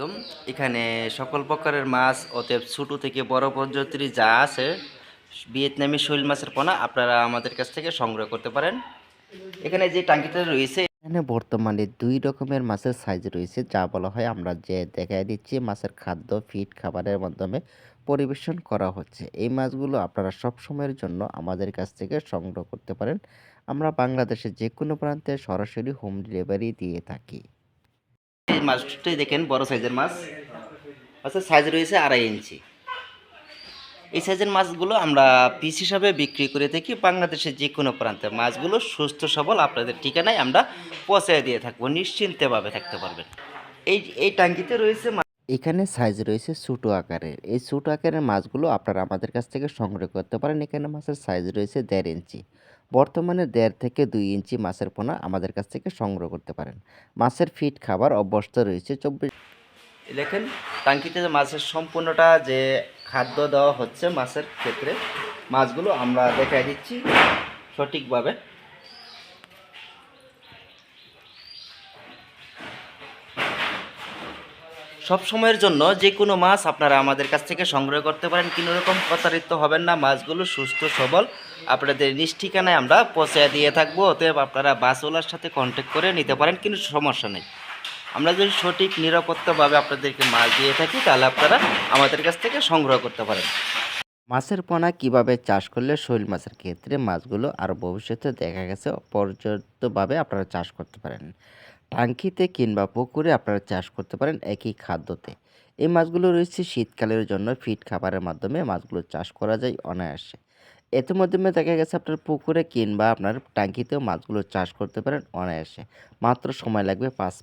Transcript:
একদম এখানে সকল প্রকারের মাছ, অতএব ছোটো থেকে বড় পর্যন্ত যা আছে, ভিয়েতনামি শৈল মাছের পোনা আপনারা আমাদের কাছ থেকে সংগ্রহ করতে পারেন। এখানে যে টাঙ্কিটা রয়েছে, এখানে বর্তমানে দুই রকমের মাছের সাইজ রয়েছে, যা বলা হয় আমরা যে দেখাই দিচ্ছি, মাছের খাদ্য ফিড খাবারের মাধ্যমে পরিবেশন করা হচ্ছে। এই মাছগুলো আপনারা সব সময়ের জন্য আমাদের কাছ থেকে সংগ্রহ করতে পারেন। আমরা বাংলাদেশের যে কোনো প্রান্তে সরাসরি হোম ডেলিভারি দিয়ে থাকি। এই মাছটাই দেখেন, বড় সাইজের মাছ। আচ্ছা সাইজ রয়েছে আড়াই ইঞ্চি। এই সাইজের মাছগুলো আমরা পিস হিসাবে বিক্রি করে থাকি বাংলাদেশের যে কোনো প্রান্তে। মাছগুলো সুস্থ, সবল, আপনাদের ঠিকানায় আমরা পৌঁছে দিয়ে থাকব নিশ্চিন্তভাবে থাকতে পারবেন। এই এই টাঙ্কিতে রয়েছে এখানে সাইজ রয়েছে ছোটো আকারের। এই ছোটো আকারের মাছগুলো আপনারা আমাদের কাছ থেকে সংগ্রহ করতে পারেন। এখানে মাছের সাইজ রয়েছে দেড় ইঞ্চি বর্তমানে দেড় থেকে দুই ইঞ্চি মাছের পোনা আমাদের কাছ থেকে সংগ্রহ করতে পারেন। মাছের ফিট খাবার অভ্যস্ত রয়েছে চব্বিশ দেখেন, টাঙ্কিতে যে মাছের সম্পূর্ণটা যে খাদ্য দেওয়া হচ্ছে মাছের ক্ষেত্রে, মাছগুলো আমরা দেখাই দিচ্ছি সঠিকভাবে। সব সময়ের জন্য যে কোনো মাছ আপনারা আমাদের কাছ থেকে সংগ্রহ করতে পারেন। কোনো রকম প্রতারিত হবেন না। মাছগুলো সুস্থ, সবল। আপনাদের নিজ ঠিকানায় আমরা পৌঁছে দিয়ে থাকব। অতএব আপনারা বাসওয়ালার সাথে কন্ট্যাক্ট করে নিতে পারেন কিন্তু সমস্যা নেই। আমরা যদি সঠিক, নিরাপত্তাভাবে আপনাদেরকে মাছ দিয়ে থাকি, তাহলে আপনারা আমাদের কাছ থেকে সংগ্রহ করতে পারেন। মাছের পোনা কীভাবে চাষ করলে শৈল মাছের ক্ষেত্রে মাছগুলো আরও ভবিষ্যতে দেখা গেছে পর্যাপ্তভাবে আপনারা চাষ করতে পারেন। টাঙ্কিতে কিংবা পুকুরে আপনারা চাষ করতে পারেন একই খাদ্যতে। এই মাছগুলো রয়েছে শীতকালের জন্য ফিট খাবারের মাধ্যমে মাছগুলো চাষ করা যায় অনায়াসে। এতে মাধ্যমে দেখা গেছে আপনার পুকুরে কিংবা আপনার টাঙ্কিতেও মাছগুলো চাষ করতে পারেন অনায়াসে। মাত্র সময় লাগবে পাঁচ